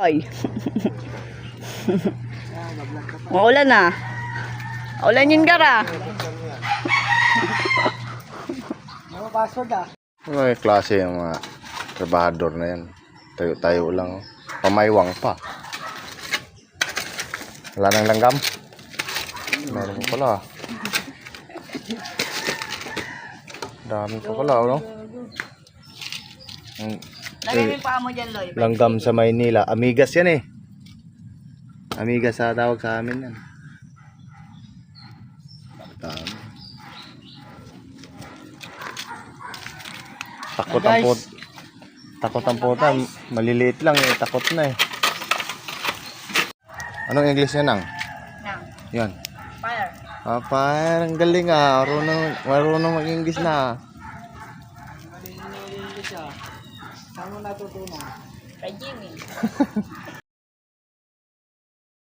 Ay. Maulan na. Maulan yun gara. Ano yung klase yung mga trabahador na yan? Tayo-tayo lang. Pamaywang pa. Wala nang langgam? Meron pa pala. Dami pa pala, ano? Ang Lagay mo yung paa mo dyan, Loy. langgam sa Maynila. Amigas yan eh. Amigas sa tawag sa amin yan. Dami. Takot ang pot. Takot ang puta. Maliliit lang eh. Takot na eh. Anong English yan ang? Nang. Yan. Fire. Ah, parang galing ah. Marunong, marunong mag-English na. Kay Jimmy.